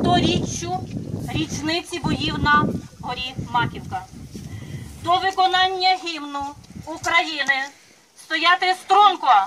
сторіччю річниці боїв на горі Маківка. До виконання гімну України стояти струнко.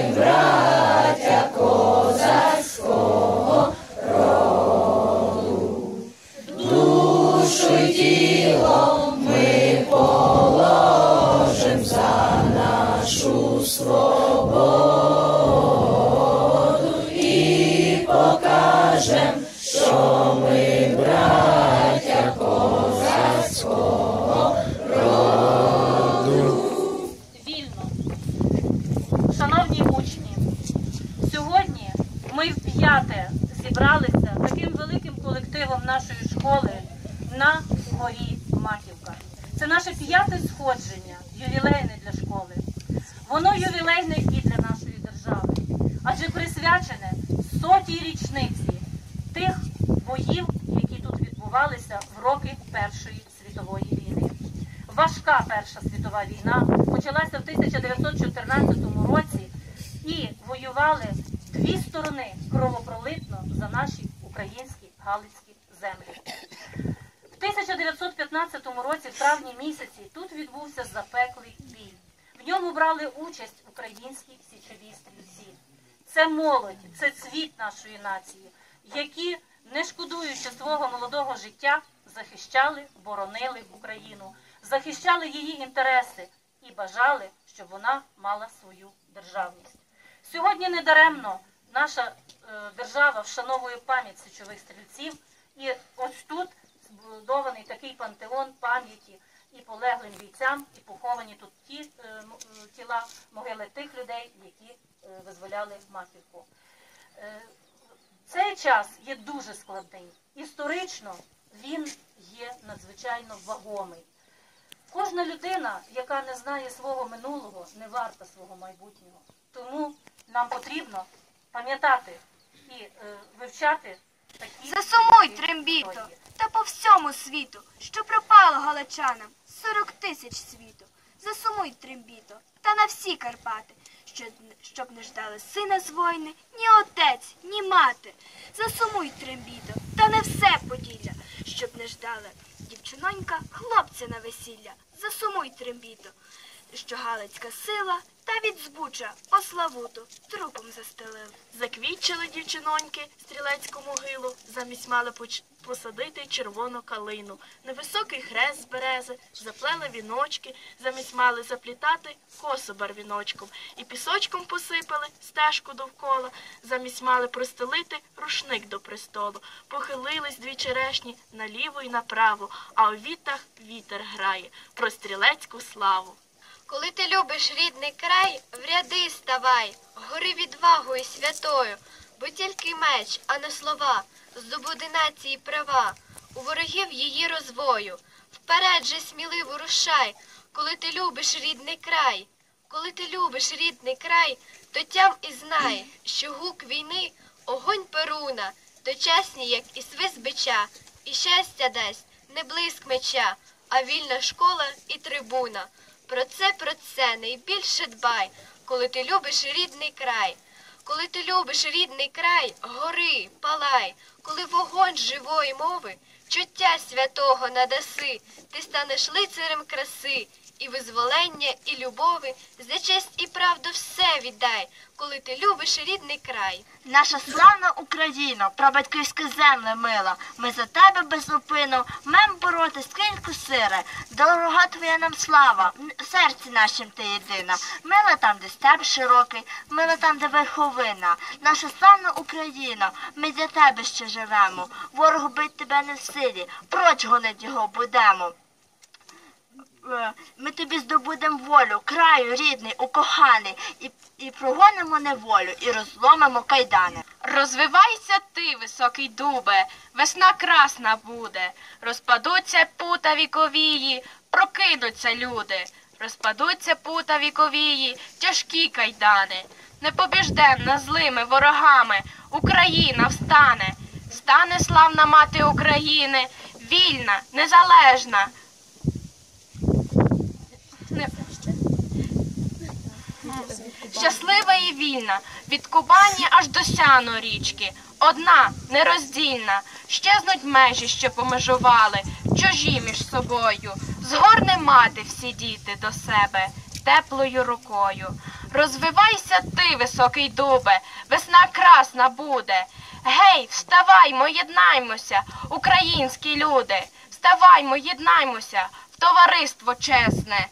п'яте сходження, ювілейне для школи. Воно ювілейне і для нашої держави, адже присвячене сотій річниці тих боїв, які тут відбувалися в роки Першої світової війни. Важка Перша світова війна почалася в 1914 році і воювали дві сторони кровопролитно за наші українські галицькі 1915 році, в травні місяці, тут відбувся запеклий бій. В ньому брали участь українські січові стрільці. Це молодь, це цвіт нашої нації, які, не шкодуючи свого молодого життя, захищали, боронили Україну, захищали її інтереси і бажали, щоб вона мала свою державність. Сьогодні недаремно наша е, держава вшановує пам'ять січових стрільців, і ось тут збудований такий пантеон пам'яті і полеглим бійцям, і поховані тут ті е, е, тіла, могили тих людей, які е, визволяли Маківку. Цей час є дуже складний. Історично він є надзвичайно вагомий. Кожна людина, яка не знає свого минулого, не варта свого майбутнього. Тому нам потрібно пам'ятати і вивчати Засумуй, трембіто, та по всьому світу, що пропало галичанам, сорок тисяч світу. Засумуй, трембіто, та на всі Карпати, щоб не ждали сина з войни, ні отець, ні мати. Засумуй, трембіто, та не все поділля, щоб не ждали дівчинонька, хлопця на весілля. Засумуй, трембіто, що галицька сила та від збуча по славуту трупом застелили. Заквітчили дівчиноньки стрілецьку могилу, замість мали посадити червону калину. Невисокий хрест з берези, заплели віночки, замість мали заплітати косу барвіночком. І пісочком посипали стежку довкола, замість мали простелити рушник до престолу. Похилились дві черешні наліво й направо, а у вітах вітер грає про стрілецьку славу. Коли ти любиш рідний край, в ряди ставай, гори відвагою святою, бо тільки меч, а не слова, здобуде нації права. у ворогів її розвою. Вперед же сміливо рушай, коли ти любиш рідний край. Коли ти любиш рідний край, то тям і знай, що гук війни, огонь перуна, то чесні, як і свист бича, і щастя дасть не блиск меча, а вільна школа і трибуна. Про це, про це найбільше дбай, коли ти любиш рідний край. Коли ти любиш рідний край, гори, палай, коли вогонь живої мови, чуття святого надаси, ти станеш лицарем краси, і визволення, і любови, за честь і правду все віддай, коли ти любиш рідний край. Наша славна Україна, прабатьківська земля мила, ми за тебе безупину, мем бороти скиньку сире, дорога твоя нам слава, в серці нашим ти єдина, мила там, де степ широкий, мила там, де верховина, наша славна Україна, ми для тебе ще живемо, ворог бить тебе не в силі, проч гонить його будемо. Е, Ми тобі здобудемо волю, краю рідний, укоханий, і, і прогонимо неволю, і розломимо кайдани. Розвивайся ти, високий дубе, весна красна буде, розпадуться пута віковії, прокинуться люди, розпадуться пута віковії, тяжкі кайдани. Непобіжденна злими ворогами, Україна встане, стане славна мати України, вільна, незалежна. Щаслива і вільна, від Кубані аж до сяну річки, одна, нероздільна, щезнуть межі, що помежували, чужі між собою, згорне мати всі діти до себе теплою рукою. Розвивайся ти, високий дубе, весна красна буде. Гей, вставаймо, єднаймося, українські люди, вставаймо, єднаймося в товариство чесне.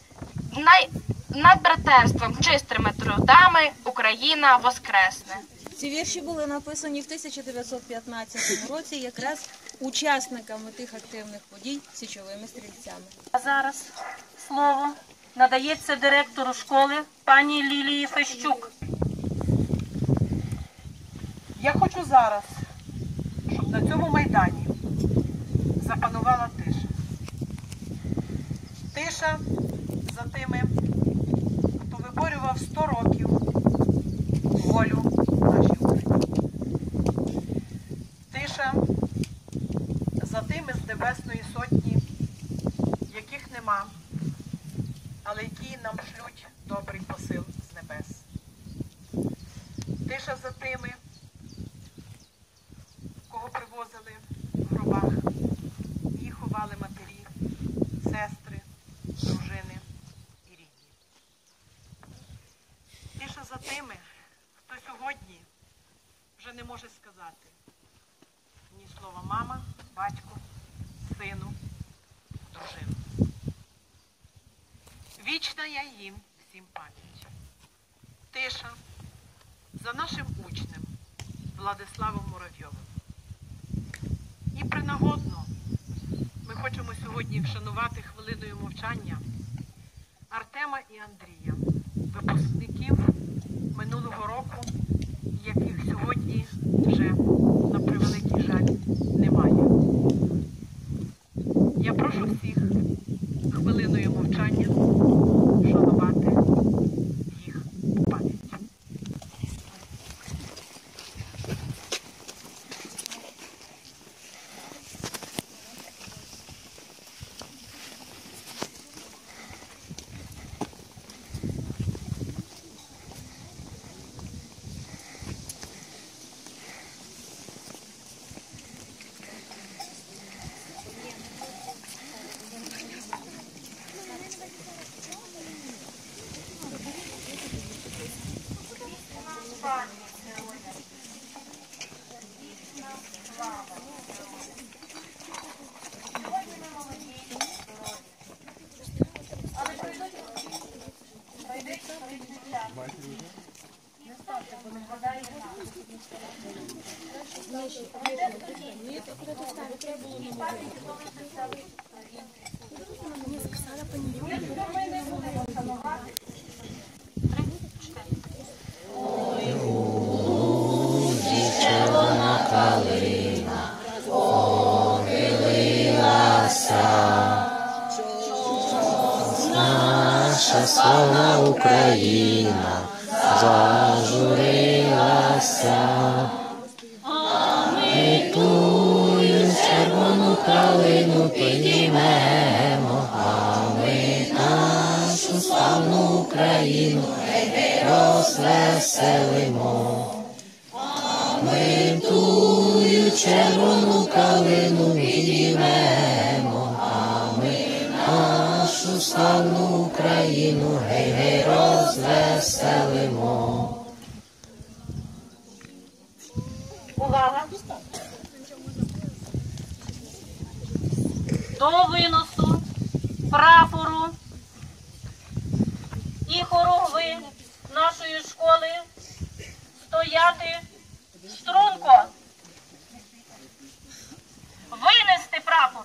Най... Над братерством, чистими трудами Україна воскресне. Ці вірші були написані в 1915 році якраз учасниками тих активних подій січовими стрільцями. А зараз слово надається директору школи пані Лілії Фещук. Я хочу зараз, щоб на цьому майдані запанувала тиша. Тиша за тими, хто виборював 100 років волю нашій Україні. Тиша за тими з Небесної Сотні, яких нема, але які нам шлють добрий посил з небес. Тиша за тими, кого привозили в гробах. Їх ховали матері, сестри, дружини і рідні. Тиша за тими, хто сьогодні вже не може сказати ні слова мама, батько, сину, дружину. Вічна я їм всім пам'ять. Тиша за нашим учнем Владиславом Муравйовим. І принагодно ми хочемо сьогодні вшанувати хвилиною мовчання Артема і Андрія, випускників минулого року, яких сьогодні вже, на превеликий жаль, немає. Я прошу всіх хвилиною мовчання вшанувати До виносу прапору і хоругви нашої школи стояти струнко. Винести прапор.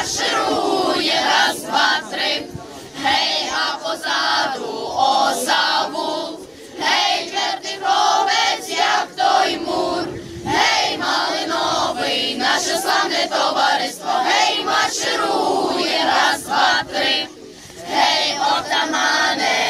марширує, раз, два, три, гей, а позаду осаву, гей, твердий хробець, як той мур, гей, малиновий, наше славне товариство, гей, марширує, раз, два, три, гей, отамане.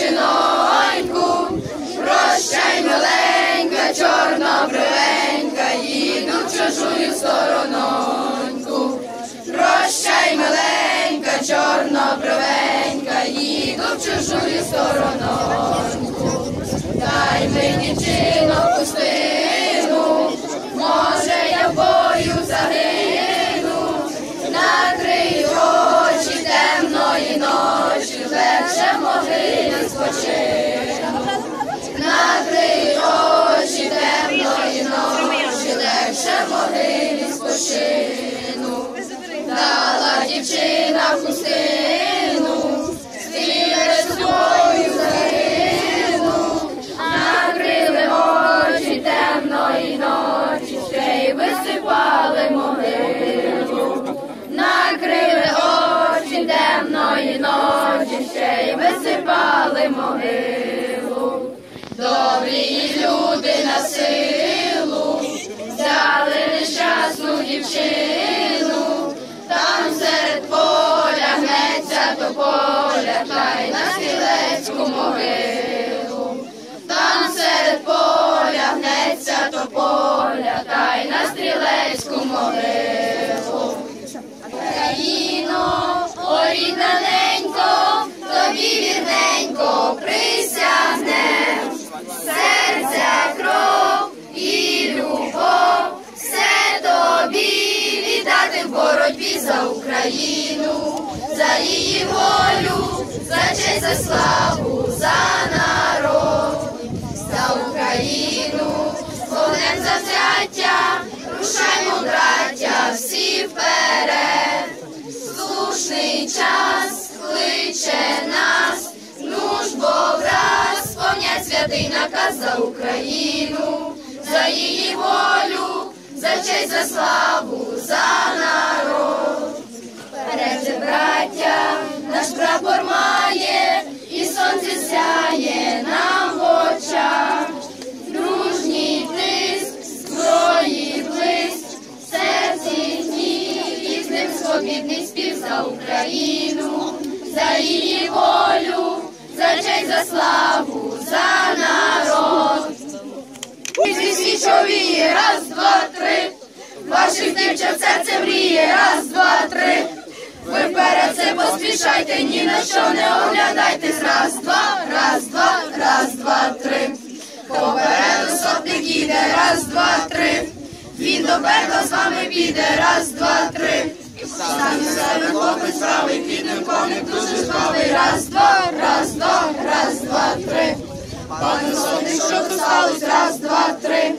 дівчиноньку, прощай, миленька, чорна бривенька, їду чужую сторононьку, прощай, миленька, чорна бривенька, їду в чужую сторону. пушину, дала дівчина пустину стріле свою загину, накрили очі темної ночі, ще й висипали могилу, накрили очі темної ночі, ще й висипали могилу, добрі люди насили. Взяли нещасну дівчину, там серед поля гнеться до поля, та й на стрілецьку могилу, там серед поля гнеться до поля, та й на стрілецьку могилу. Країно, о рідна ненько, тобі вірненько присягне, серце кров. і любов боротьбі за Україну, за її волю, за честь, за славу, за народ, за Україну, вогнем завзяття, рушаймо, браття, всі вперед, слушний час кличе нас, нужбо враз, сповнять святий наказ за Україну честь, за славу, за народ. Вперед же, браття, наш прапор має, і сонце сяє нам в очах. Дружній тиск, зброї блиск, серці гнів, і з ним свобідний спів за Україну, за її волю, за честь, за славу, за народ. Візьмі раз, два, три, ваших дівчат серце мріє, раз, два, три. Ви вперед це поспішайте, ні на що не оглядайтесь. Раз, два, раз, два, раз, два, три. Попереду сотник іде, раз, два, три. Він до з вами піде, раз, два, три. Сам себе хлопець правий, під ним коник дуже жвавий. Раз, два, раз, два, раз, два, три. Пане сотник, що то сталося? Раз, два, три.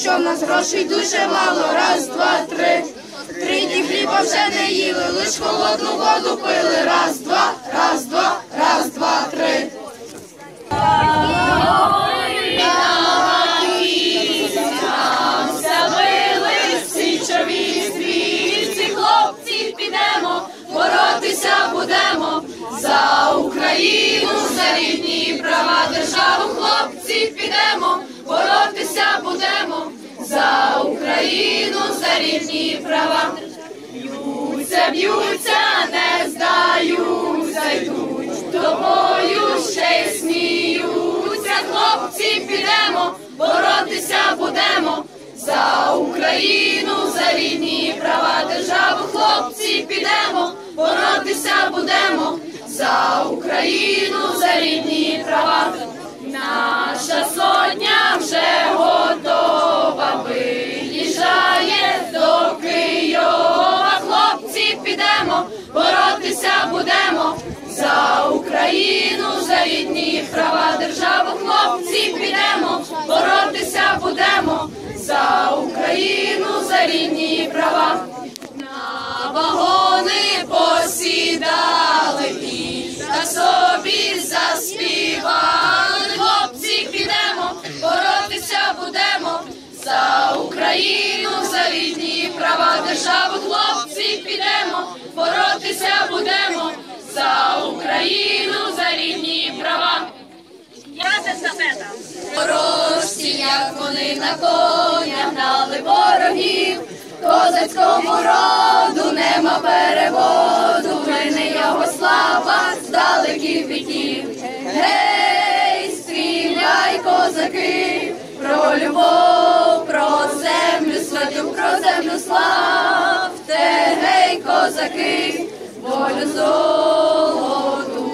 Що в нас грошей дуже мало, раз, два, три. Три дні хліба вже не їли, лиш холодну воду пили. Раз, два, раз, два, раз, два, три. Забили січові стрільці, хлопці, підемо, боротися будемо за Україну, за рідні права державу, хлопці, підемо, боротися будемо за Україну, за рідні права. Б'ються, б'ються, не здаються, йдуть до бою, ще й сміються. Хлопці, підемо, боротися будемо за Україну, за рідні права державу. Хлопці, підемо, боротися будемо за Україну, за рідні права. Наша сотня Україну, за рідні права державу. Хлопці, підемо, боротися будемо за Україну, за рідні права. На вагони посідали і та собі заспівали. Хлопці, підемо, боротися будемо за Україну, за рідні права державу. Хлопці, підемо, боротися будемо за Україну, за рідні права. Я естафета. Ворожці, як вони на конях гнали ворогів, козацькому роду нема переводу, мене його слава з далеких віків. Гей, стріляй, козаки, про любов, про землю святу, про землю славте, гей, козаки, волю золоту.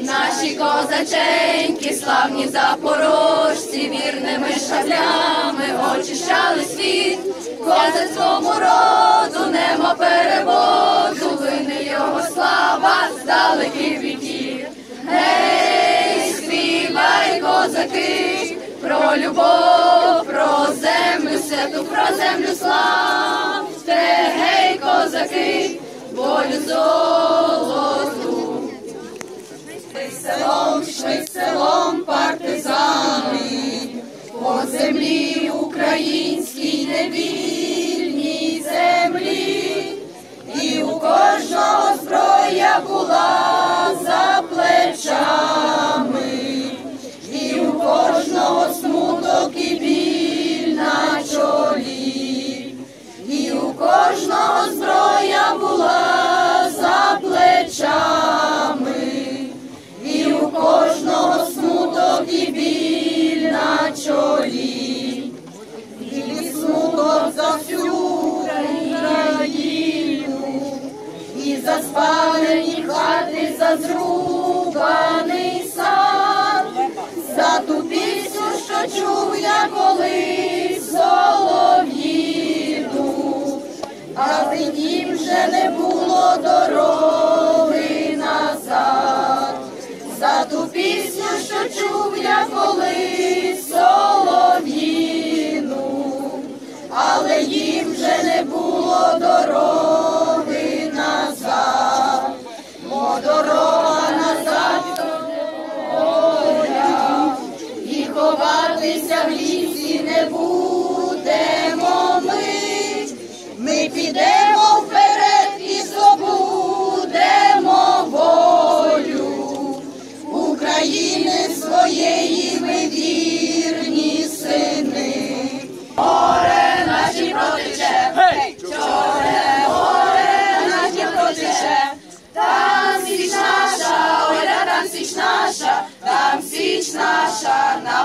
Наші козаченьки, славні запорожці, вірними шаблями очищали світ, козацькому роду нема переводу, вини його слава з далеких віків. Гей, співай, козаки, про любов, про землю святу, про землю славте, гей, козаки, волю золоту.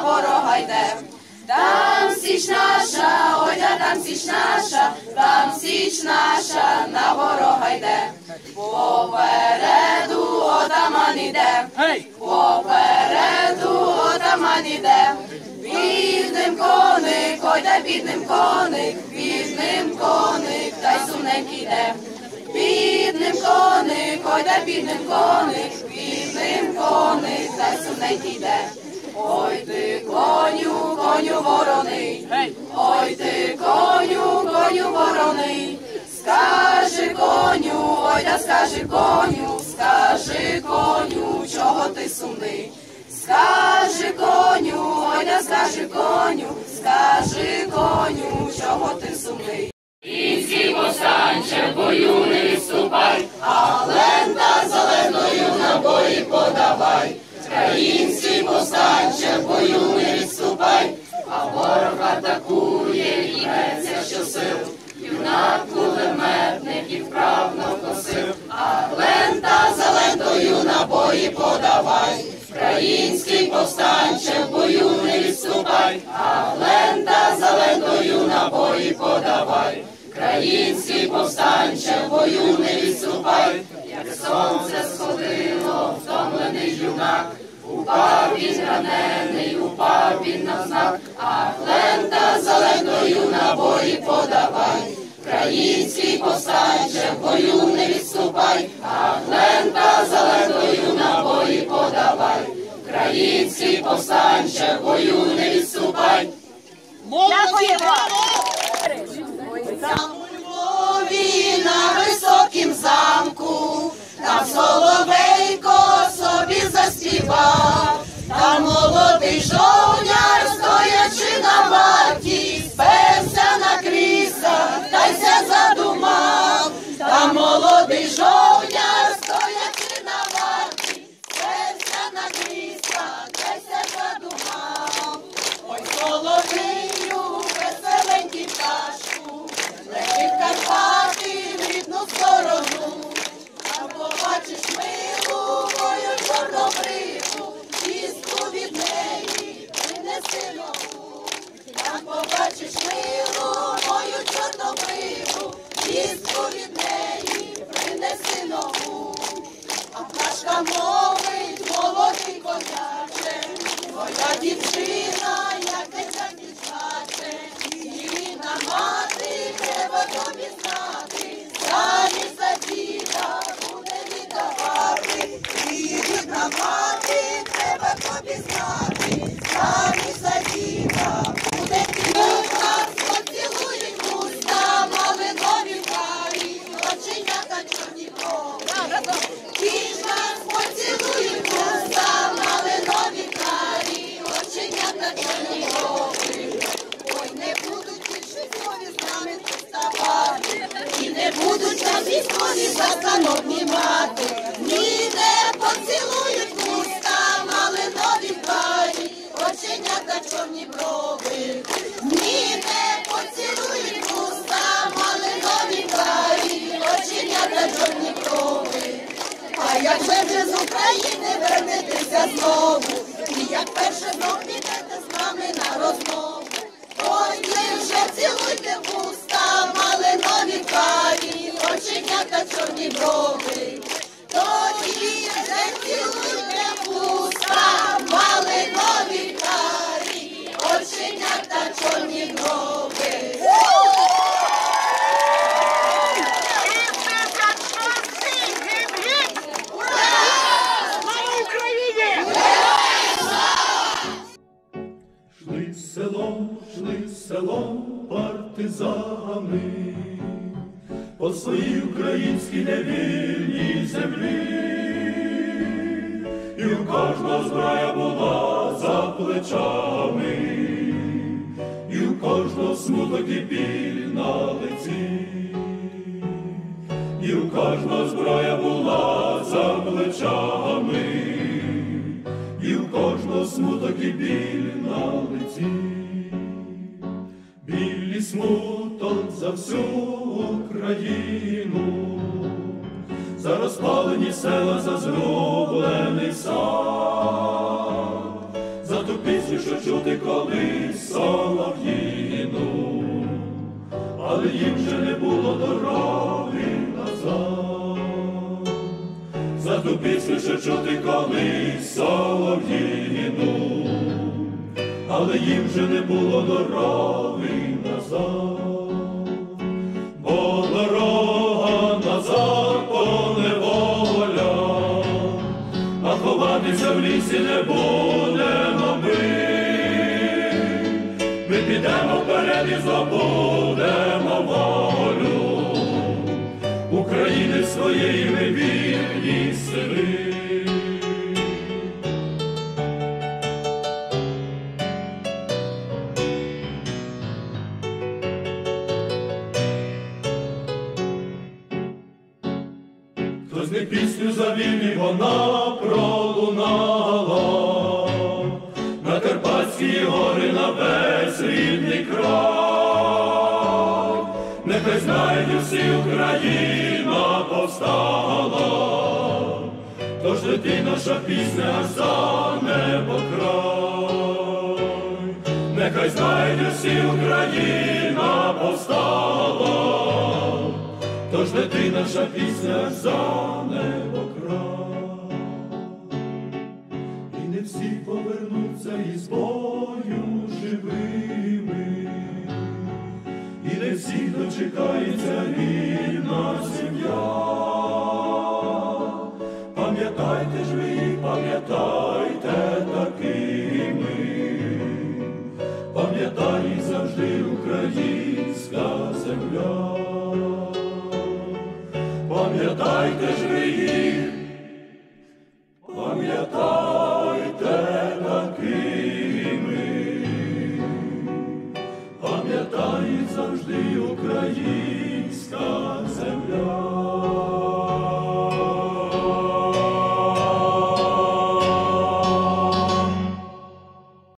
ворога йде. Там січ наша, оля, там січ наша, там січ наша, на ворога йде. Попереду отаман іде, попереду отаман іде. Бідним коник, ойде бідним коник, бідним коник, та й сумненький піде. Бідним коник, ойде бідним коник, бідним коник, та й сумненький йде. Ой ти, коню, коню вороний, ой ти, коню, коню вороний, скажи коню, ой да скажи коню, скажи коню, чого ти сумний. Скажи коню, ой да скажи коню, скажи коню, чого ти сумний. І всі постанче, бою не відступай. Peace. Києва! Там у на високім замку, там соловейко собі заспівав, там молодий жовня. amor. Смуток біль на лиці, і у кожного зброя була за плечами, і у кожного смуток і біль на лиці. Білі смуток за всю Україну, за розпалені села, за зроблений їм вже не було дороги назад, бо дорога назад то неволя, а ховатися в лісі не будемо ми. Ми підемо вперед і здобудемо волю. України своєї ми Україна повстала, тож лети наша пісня за небо край, нехай знають усі Україна повстала. Тож лети наша пісня за небо край, і не всі повернуться із бою і не всі дочекається рідна сім'я. Пам'ятайте ж ви, пам'ятайте такими, пам'ятай завжди українська земля. Пам'ятайте ж ви